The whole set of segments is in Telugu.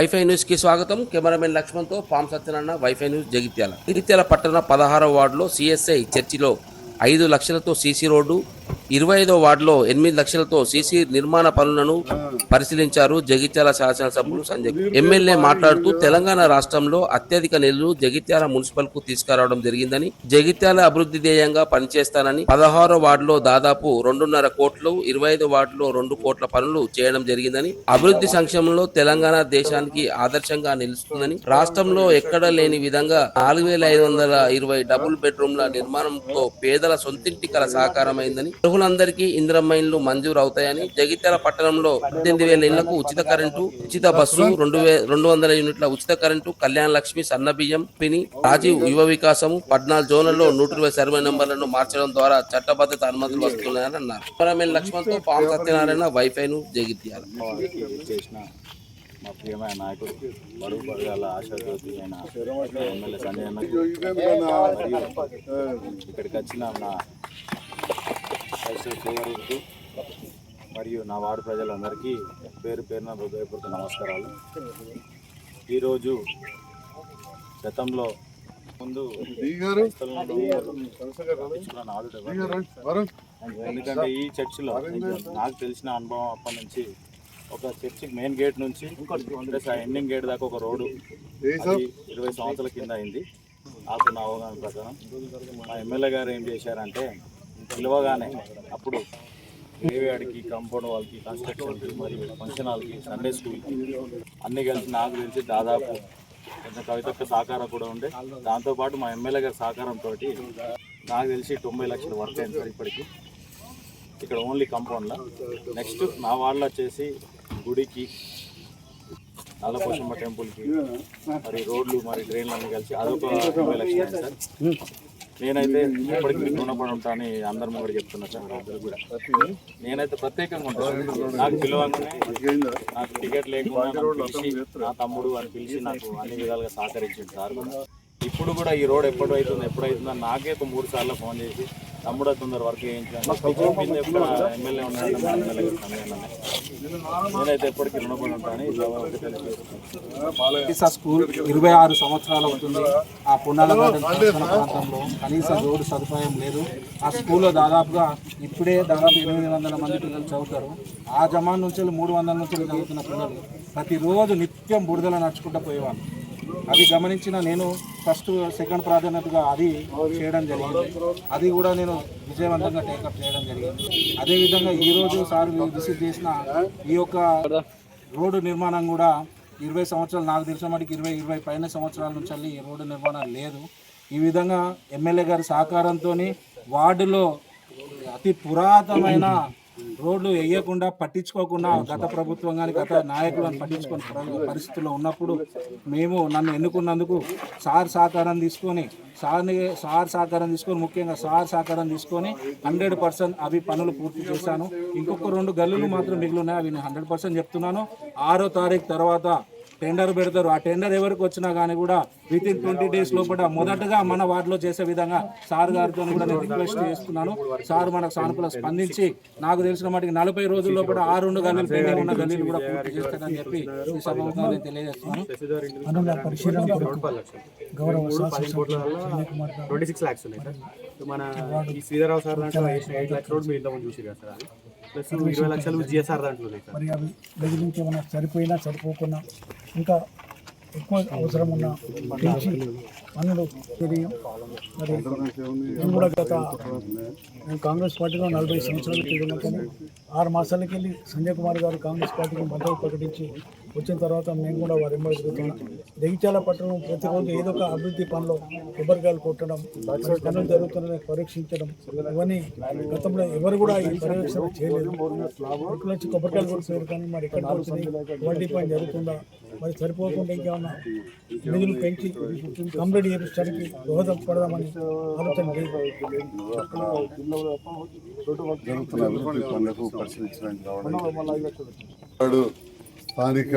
వైఫై న్యూస్కి స్వాగతం. కెమెరామెన్ లక్ష్మణ్తో పాం సత్యనారాయణ వైఫై న్యూస్ జగిత్యాల. జగిత్యాల పట్టణ పదహారవ వార్డులో సిఎస్ఐ చర్చిలో ఐదు లక్షలతో సీసీ రోడ్డు ఇరవై ఐదో వార్డులో ఎనిమిది లక్షలతో సీసీ నిర్మాణ పనులను పరిశీలించారు జగిత్యాల శాసనసభ్యులు సంజయ్. ఎమ్మెల్యే మాట్లాడుతూ తెలంగాణ రాష్ట్రంలో అత్యధిక నిధులు జగిత్యాల మున్సిపల్కు తీసుకురావడం జరిగిందని జగిత్యాల అభివృద్ధి ధ్యేయంగా పనిచేస్తానని పదహారో వార్డులో దాదాపు రెండున్నర కోట్లు ఇరవై ఐదు వార్డులో రెండు కోట్ల పనులు చేయడం జరిగిందని అభివృద్ధి సంక్షేమంలో తెలంగాణ దేశానికి ఆదర్శంగా నిలుస్తుందని రాష్ట్రంలో ఎక్కడ లేని విధంగా నాలుగు వేల ఐదు వందల ఇరవై డబుల్ బెడ్రూమ్ల నిర్మాణంతో పేదల సొంతింటి కల సహకారమైందని అర్హులందరికీ ఇందిరమ్మ ఇండ్లు మంజూరు అవుతాయని జగిత్యాల పట్టణంలో పద్దెనిమిది వేల ఇళ్ళకు ఉచిత కరెంటు ఉచిత బస్సు రెండు రెండు వందల యూనిట్ల ఉచిత కరెంటు కళ్యాణ లక్ష్మి సన్నబియ్యం పిని రాజీవ్ యువ వికాసము పద్నాలుగు జోన్లలో నూట ఇరవై సర్వే నెంబర్లను మార్చడం ద్వారా చట్టబద్ధత అనుమతులు వస్తున్నాయని అన్నారు. కెమెరామెన్ లక్ష్మణ్తో పాము సత్యనారాయణ వైఫైను జగిత్యాల. మా ప్రియమైన నాయకుడు బడుగు బడగాల ఆశాజ్యోతి అయిన ఎమ్మెల్యే సంజయ్ అన్నకు ఇక్కడికి వచ్చిన నా పరిసర సోదరులకు మరియు నా వార్డు ప్రజలందరికీ పేరు పేరున హృదయపూర్వక నమస్కారాలు. ఈరోజు గతంలో ముందు? ఎందుకంటే ఈ చర్చిలో నాకు తెలిసిన అనుభవం అప్పటి నుంచి ఒక చర్చి మెయిన్ గేట్ నుంచి ప్లస్ ఆ ఎండింగ్ గేట్ దాకా ఒక రోడ్డు ఇరవై సంవత్సరాల కింద అయింది. నాకు నా అవగాహన ప్రకారం. మా ఎమ్మెల్యే గారు ఏం చేశారంటే పిలవగానే అప్పుడు ఏవియాడికి కాంపౌండ్ వాళ్ళకి కన్స్ట్రక్షన్కి మరియు ఫంక్షన్ హాల్కి సండే స్కూల్కి అన్నీ కలిసి నాకు తెలిసి దాదాపు కొంచెం కవితక్క సహకారం కూడా ఉండే. దాంతోపాటు మా ఎమ్మెల్యే గారి సహకారంతో నాకు తెలిసి తొంభై లక్షల వర్క్ అయింది సార్ ఇప్పటికి. ఇక్కడ ఓన్లీ కాంపౌండ్లో నెక్స్ట్ నా వాళ్ళు వచ్చేసి గుడికి నల్లపోషమ్మ టెంపుల్కి మరి రోడ్లు మరి డ్రైన్లు అన్నీ కలిసి అదొక తొంభై లక్షలు సార్. నేనైతే ఇప్పటికి మీకు రుణపడి ఉంటానని అందరం కూడా చెప్తున్నా సార్ అందరూ కూడా. నేనైతే ప్రత్యేకంగా ఉంటాను నాకు పిలవగానే నాకు టికెట్ లేకుండా పిలిచి నా తమ్ముడు అని పిలిచి నాకు అన్ని విధాలుగా సహకరించాడు సార్. కూడా ఇప్పుడు కూడా ఈ రోడ్ ఎప్పుడు అవుతుంది ఎప్పుడు అవుతుంది నాకే ఒక మూడు సార్లు ఫోన్ చేసి తమ్ముడు తొందర వర్క్ చేయించాను ఎమ్మెల్యే ఉన్నాడు నేనైతే ఎప్పటికీ రుణపడి ఉంటాను. స్కూల్ ఇరవై ఆరు సంవత్సరాలు అవుతుంది. ఆ పక్కన ప్రాంతంలో కనీస రోడ్డు సదుపాయం లేదు. ఆ స్కూల్లో దాదాపుగా ఇప్పుడే దాదాపు ఎనిమిది వందల మంది పిల్లలు చదువుతారు. ఆ జమాన్ నుంచి మూడు వందల నుంచి చదువుతున్న పిల్లలు ప్రతిరోజు నిత్యం బురదల నడుచుకుంటూ పోయేవాళ్ళు. అది గమనించిన నేను ఫస్ట్ సెకండ్ ప్రాధాన్యతగా అది చేయడం జరిగింది. అది కూడా నేను విజయవంతంగా టేకప్ చేయడం జరిగింది. అదేవిధంగా ఈరోజు సార్ విసిట్ చేసిన ఈ యొక్క రోడ్డు నిర్మాణం కూడా ఇరవై సంవత్సరాలు నాకు తెలిసిన మటుకు ఇరవై ఇరవై పైన సంవత్సరాల నుంచి ఈ రోడ్డు నిర్మాణం లేదు. ఈ విధంగా ఎమ్మెల్యే గారి సహకారంతో వార్డులో అతి పురాతనమైన రోడ్లు వేయకుండా పట్టించుకోకుండా గత ప్రభుత్వం కానీ గత నాయకులను పట్టించుకుని పరిస్థితుల్లో ఉన్నప్పుడు మేము నన్ను ఎన్నుకున్నందుకు సార్ సహకారం తీసుకొని సార్ని సార్ సహకారం తీసుకొని ముఖ్యంగా సార్ సహకారం తీసుకొని హండ్రెడ్ పర్సెంట్ అవి పనులు పూర్తి చేశాను. ఇంకొక రెండు గల్లులు మాత్రం మిగిలి ఉన్నాయి అవి నేను హండ్రెడ్ పర్సెంట్ చెప్తున్నాను. ఆరో తారీఖు తర్వాత టెండర్ పెడతారు. ఆ టెండర్ ఎవరికి వచ్చినా కానీ కూడా విత్ ఇన్ ట్వంటీ డేస్ లోపల మొదటగా మన వార్డులో చేసే విధంగా సార్ గారితో కూడా నేను రిక్వెస్ట్ చేస్తున్నాను. సార్ మనకు సానుకూల స్పందించి నాకు తెలిసిన మటుకు నలభై రోజుల లోపల ఆ రెండు గల్లీలు పెండింగ్ ఉన్న గల్లీలు కూడా పూర్తి చేస్తారని చెప్పి ఈ సభలో నేను తెలియజేస్తున్నాను. ట్వంటీ సిక్స్ ల్యాక్స్ ఉన్నాయి. సార్ సో మన ఈ శ్రీధరరావు సార్ దాంట్లో వేసిన ఎయిట్ ల్యాక్స్ రోడ్ మీరు ఇంతకుముందు చూసి కదా సార్. అది ప్లస్ ఇరవై లక్షలు జిఎస్ఆర్ దాంట్లో మరి అవి సరిపోయినా సరిపోకున్నా ఇంకా ఎక్కువ అవసరం ఉన్న పెంచి పనులు తెలియం మరి నేను కూడా గత నేను కాంగ్రెస్ పార్టీలో నలభై సంవత్సరాలు తిరిగినా ఆరు మాసాలకి వెళ్ళి సంజయ్ కుమార్ గారు కాంగ్రెస్ పార్టీకి మద్దతు ప్రకటించి వచ్చిన తర్వాత నేను కూడా వారి ఎంబడి తిరుగుతున్నాను జగిత్యాల పట్టణం ప్రతిరోజు ఏదో ఒక అభివృద్ధి పనిలో కొబ్బరికాయలు కొట్టడం పనులు జరుగుతున్నాయని పరీక్షించడం ఇవన్నీ గతంలో ఎవరు కూడా ఈ పర్యవేక్షణ చేయలేదు. ఇక్కడ నుంచి కొబ్బరికాయలు కొడుతున్నారు కానీ మరి ఇక్కడ వచ్చినాయి. వడ్డీ పని జరుగుతుందా? మరి సరిపోకుండా ఇంకేమన్నా నిధులు పెంచి కంప్లీట్ చేయించడానికి దోహదపడదామని ఆలోచన లేదు. స్థానిక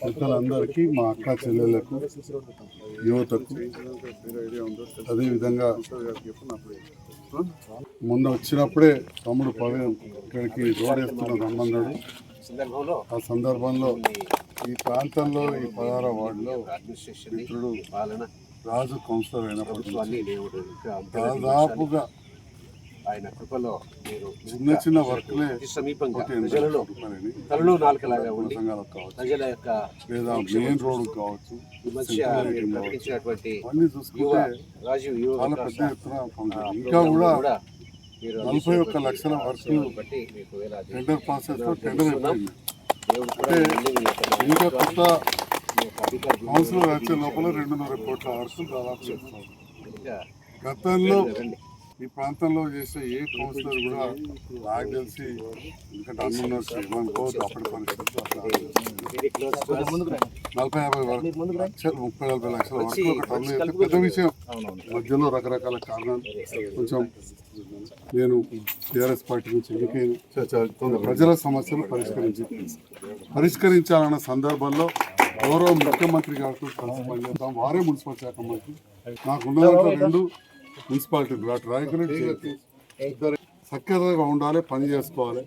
పెద్దలందరికీ మా అక్క చెల్లెళ్ళకు యువతకు అదేవిధంగా మొన్న వచ్చినప్పుడే తమ్ముడు పవన్ ఇక్కడికి రోడ్ వేస్తున్న రమ్మన్నాడు ఆ సందర్భంలో ఈ ప్రాంతంలో ఈ పదహార వార్డులో మిత్రుడు పాలన రాజు కౌన్సిలర్ ఇంకా దాదాపుగా ఆయన కృపలో మీరు చిన్న చిన్న వర్క్లే సమీపంగా ప్రజలలో తలలో నాలుకలాగా ఉండి ప్రజల యొక్క లేదా మెయిన్ రోడ్ కావచ్చు ఈ మధ్య ప్రకటించినటువంటి యువ రాజీవ్ యువ ఇంకా కూడా నలభై ఒక్క లక్షల వరకు టెండర్ ప్రాసెస్ టెండర్ ఇంకా కొత్త వచ్చే లోపల రెండున్నర కోట్ల వరకు దాదాపు గతంలో. ఈ ప్రాంతంలో చేసే ఏ కౌన్సిలర్ కూడా నాకు తెలిసి ఎందుకంటే అన్నున్నారు ఏమనుకోవద్దు అప్పటి పరిస్థితులు. నలభై యాభై వరకు. లక్షలు ముప్పై నలభై లక్షల వరకు ఒక టర్న్ అయితే పెద్ద విషయం. మధ్యలో రకరకాల కారణాలు. కొంచెం నేను టీఆర్ఎస్ పార్టీ నుంచి ఎన్నికైన ప్రజల సమస్యలు పరిష్కరించి పరిష్కరించాలన్న సందర్భంలో గౌరవ ముఖ్యమంత్రి గారితో కలిసి పనిచేద్దాం. వారే మున్సిపల్ శాఖ మంత్రి. నాకు ఉన్నదాంట్లో రెండు అటు రాయకరెడ్డి ఇద్దరు సఖ్యతగా ఉండాలి పని చేసుకోవాలి.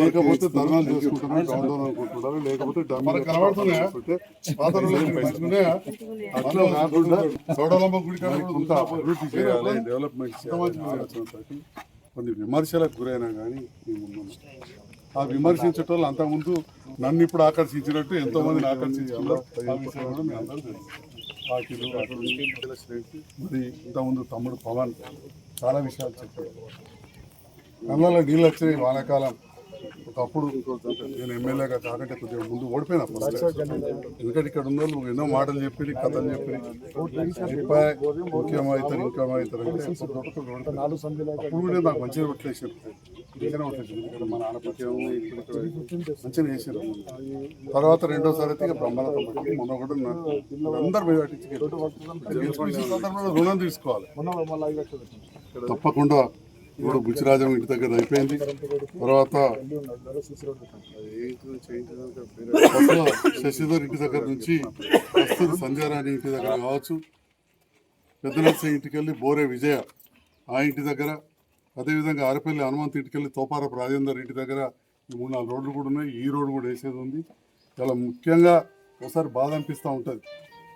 లేకపోతే ధర్నాలు చేసుకుంటున్నారు డౌన్ అనుకుంటున్నారు లేకపోతే డమ్మీ చేసుకుంటే అట్లా కాకుండా కొంత అభివృద్ధి చేయాలి డెవలప్మెంట్ చేయాలి కొన్ని విమర్శలకు గురైనా కానీ. ఆ విమర్శించేటోళ్ళు అంతకుముందు నన్ను ఇప్పుడు ఆకర్షించినట్టు ఎంతో మందిని ఆకర్షించుకున్నారు పార్టీలు అటువంటి మరి ఇంతకుముందు తమ్ముడు పవన్ చాలా విషయాలు చెప్పాడు. కళ్ళలో నీళ్ళు వచ్చినాయి వానాకాలం. ఒకప్పుడు నేను ఎమ్మెల్యేగా కాకంటే కొద్దిగా ముందు ఓడిపోయినా ఎందుకంటే ఇక్కడ ఉన్న వాళ్ళు ఎన్నో మాటలు చెప్పి కథలు చెప్పి ఇంకేమవుతారు ఇంకేమవుతారు అంటే నాలుగు అప్పుడు కూడా నాకు మంచిగా కొట్టలేసారు మంచిగా ఓట్లేసారు. ఎందుకంటే మా నాన్నపతి మంచిగా చేశారు తర్వాత రెండోసారి అయితే బ్రహ్మలతో పట్టి మొన్న కూడా నాకు అందరు మెజార్టీ గెలిచిన రుణం తీసుకోవాలి. తప్పకుండా ఇప్పుడు బుచ్చిరాజం ఇంటి దగ్గర అయిపోయింది. తర్వాత శశిధర్ ఇంటి దగ్గర నుంచి కస్తూరి సంధ్యారాణి ఇంటి దగ్గర కావచ్చు. పెద్ద ఇంటికి వెళ్ళి బోరే విజయ ఆ ఇంటి దగ్గర. అదేవిధంగా ఆరపల్లి హనుమంత్ ఇంటికి వెళ్ళి తోపారపు రాజేందర్ ఇంటి దగ్గర ఈ మూడు నాలుగు రోడ్లు కూడా ఉన్నాయి. ఈ రోడ్డు కూడా వేసేది ఉంది. చాలా ముఖ్యంగా ఒకసారి బాధ అనిపిస్తూ ఉంటుంది.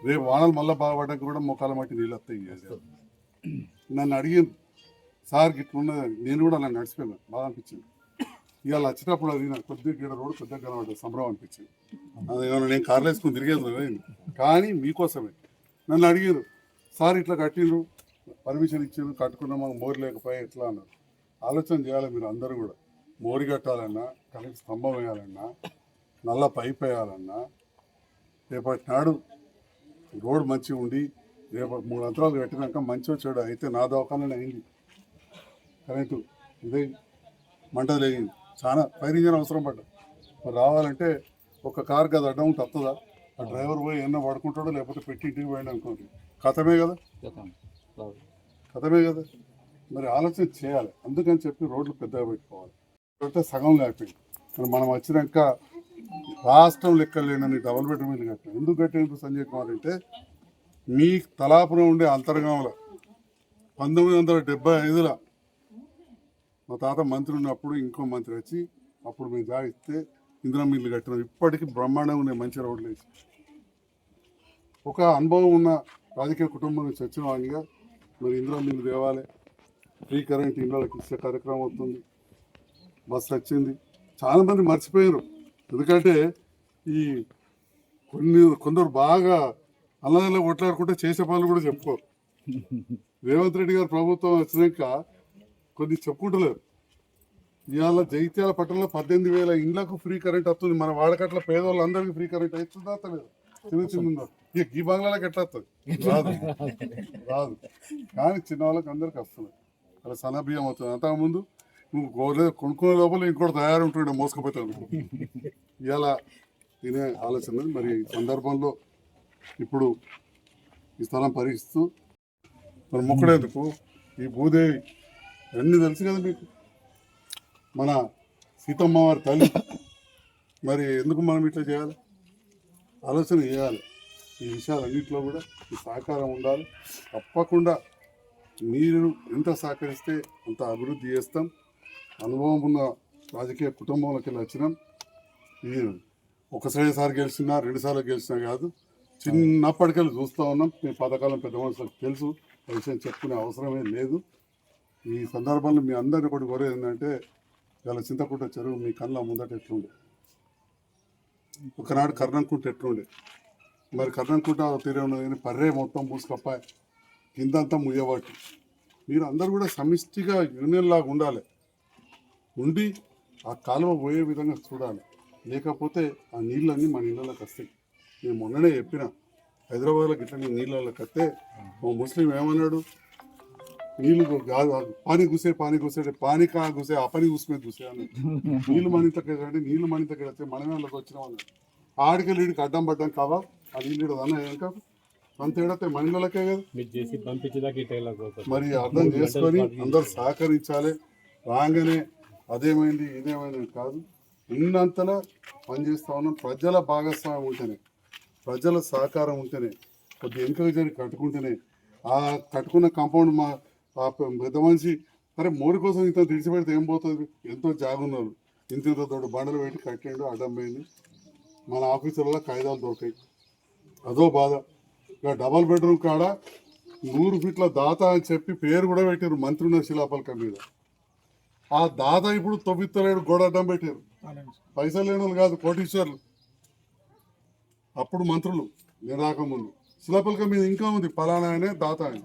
రేపు వానలు మళ్ళీ బాగా పడ్డానికి కూడా మొక్కల మట్టి నీళ్ళు వస్తాయి. నన్ను అడిగింది సార్ గిట్ల ఉన్నదని నేను కూడా అలా నడిచిపోయాను. బాగా అనిపించింది. ఇవాళ వచ్చినప్పుడు అది నాకు కొద్దిగా గీడ రోడ్డు కొద్దిగా కనబడ్డ సంబరం అనిపించింది. అది ఏమన్నా నేను కార్లు వేసుకుని తిరిగేది లేదు. కానీ మీకోసమే. నన్ను అడిగారు సార్ ఇట్లా కట్టిండ్రు? పర్మిషన్ ఇచ్చిండ్రు? కట్టుకున్నా మాకు మోరి లేకపోయా? ఎట్లా? అన్నారు. ఆలోచన చేయాలి మీరు అందరూ కూడా. మోరి కట్టాలన్నా కనెక్ట్ స్తంభం వేయాలన్నా నల్ల పైప్ వేయాలన్నా రేపటి నాడు రోడ్ మంచిగా ఉండి రేపు మూడు అంతరాలు కట్టినాక మంచి వచ్చాడు అయితే నా దవాఖాననే అయింది. కరెంటు ఇదే మంట లేగింది చాలా ఫైర్ ఇంజన్ అవసరం పడ్డా. మరి రావాలంటే ఒక కార్ కదా అడ్డం వస్తుందా ఆ డ్రైవర్ పోయి ఎన్న పడుకుంటాడో లేకపోతే పెట్టి ఇంటికి పోయాడు అనుకోండి. కథమే కదా? కథమే. కదా? మరి ఆలోచన చేయాలి. అందుకని చెప్పి రోడ్లు పెద్దగా పెట్టుకోవాలి. అంటే సగం లేకపోయింది. మరి మనం వచ్చినాక రాష్ట్రం లెక్కలేనని డబుల్ బెడ్రూమ్ ఇల్లు కట్టినాం. ఎందుకు కట్టినప్పుడు సంజయ్ కుమార్ అంటే మీ తలాపురం ఉండే అంతర్గంలో పంతొమ్మిది వందల డెబ్బై ఐదులో మా తాత మంత్రి ఉన్నప్పుడు ఇంకో మంత్రి వచ్చి అప్పుడు మేము జాగిస్తే ఇందిరా మిల్లు కట్టినాం. ఇప్పటికీ బ్రహ్మాండంగా ఉన్నాయి మంచి రోడ్లు వేసి. ఒక అనుభవం ఉన్న రాజకీయ కుటుంబం నుంచి వచ్చిన వాడిగా మరి ఇందిరా మిల్లు తేవాలి ఫ్రీ కరెంట్ ఇళ్ళకి ఇచ్చే కార్యక్రమం అవుతుంది. బస్సు వచ్చింది. చాలా మంది మర్చిపోయారు ఎందుకంటే ఈ కొన్ని కొందరు బాగా అల్లదల్ల కొట్లాడుకుంటే చేసే పనులు కూడా చెప్పుకోరు. రేవంత్ రెడ్డి గారు ప్రభుత్వం వచ్చినాక కొద్ది చెప్పుకుంటలేరు. ఇవాళ జైత్యాల పట్టణంలో పద్దెనిమిది వేల ఇండ్లకు ఫ్రీ కరెంట్ వస్తుంది. మన వాడకట్ల పేదవాళ్ళందరికీ ఫ్రీ కరెంట్ అవుతుందా అత్తలేదు. చిన్న చిన్న ఇక ఈ బంగ్లాలకు ఎట్లా వస్తుంది? రాదు. రాదు. కానీ చిన్న వాళ్ళకి అందరికి వస్తుంది. అలా సన్న బియ్యం అవుతుంది అంతకుముందు నువ్వు గోలే కొనుక్కునే లోపల ఇంకోటి తయారు ఉంటుండే మోసుకుపోతాను ఇలా తినే ఆలోచన మరి ఈ సందర్భంలో ఇప్పుడు ఈ స్థలం పరీక్షిస్తూ మరి మొక్కడేందుకు? ఈ భూదేవి అన్నీ తెలుసు కదా మీకు? మన సీతమ్మ వారి తల్లి. మరి ఎందుకు మనం ఇట్లా చేయాలి? ఆలోచన చేయాలి. ఈ విషయాలన్నింటిలో కూడా ఈ సహకారం ఉండాలి. తప్పకుండా మీరు ఎంత సహకరిస్తే అంత అభివృద్ధి చేస్తాం. అనుభవం ఉన్న రాజకీయ కుటుంబంలోకి వెళ్ళి వచ్చినాం. మీరు ఒకసారిసారి గెలిచినా రెండుసార్లు గెలిచినా కాదు చిన్నప్పటికెళ్ళి చూస్తూ ఉన్నాం. మీ పథకాలను పెద్ద మనుషులకు తెలుసు. ఆ విషయం చెప్పుకునే అవసరమే లేదు. ఈ సందర్భంలో మీ అందరిని ఒకటి కోరేది ఏంటంటే ఇలా చింతకుంట చెరువు మీ కళ్ళ ముందట ఎట్లుండే? ఒకనాడు కర్ణంకుంట ఎట్లుండే? మరి కర్ణంకుంట తీరే ఉన్నది కానీ పర్రే మొత్తం పూసుకప్పాయి కిందంతా ముయ్యబట్టి మీరు అందరు కూడా సమిష్టిగా యూనియన్ లాగా ఉండాలి. ఉండి ఆ కాలువ పోయే విధంగా చూడాలి. లేకపోతే ఆ నీళ్ళన్నీ మన ఇళ్ళలోకి వస్తాయి. నేను మొన్ననే చెప్పిన హైదరాబాద్లో గిట్ల నీళ్ళలోకి వస్తే ఓ ముస్లిం ఏమన్నాడు? నీళ్ళు. పానీ గుసే పానీ గుసే పానీ కా గుసే ఆ పని గుసే గుసే అని నీళ్ళు మనింతకి అంటే నీళ్ళు మనింతకి వస్తే మనమే వచ్చిన వాళ్ళు. ఆడికి లీడికి అడ్డం పడ్డం కావా? ఆ నీళ్ళు అన్న అంత ఏడతే మన ఇళ్ళకే కదా. మీరు అర్థం చేసుకొని అందరు సహకరించాలి. రాగానే అదేమైంది ఇదేమైంది కాదు. ఉన్నంతలా పనిచేస్తా ఉన్నాం. ప్రజల భాగస్వామ్యం ఉంటేనే ప్రజల సహకారం ఉంటేనే కొద్ది జరి కట్టుకుంటేనే ఆ కట్టుకున్న కాంపౌండ్ మా ఆ పెద్ద మనిషి. అరే మోడీ కోసం ఇంత విడిచిపెడితే ఏం పోతుంది? ఎంతో జాగున్నారు. ఇంత ఇంత తోడు బండలు పెట్టి కట్టిండు అడ్డం పోయింది. మన ఆఫీసులలో కాగితాలు దొరికాయి. అదో బాధ. ఇక డబల్ బెడ్రూమ్ కాడ నూరు ఫీట్ల దాత అని చెప్పి పేరు కూడా పెట్టారు మంత్రి ఉన్న శిలాపలకం మీద. ఆ దాత ఇప్పుడు తొవ్విత్తలేడు గోడ అడ్డం పెట్టారు. పైసలు లేని కాదు కోటీశ్వర్లు. అప్పుడు మంత్రులు నేను రాకముందు. మీద ఇంకా ఉంది ఫలానా అనే దాత అని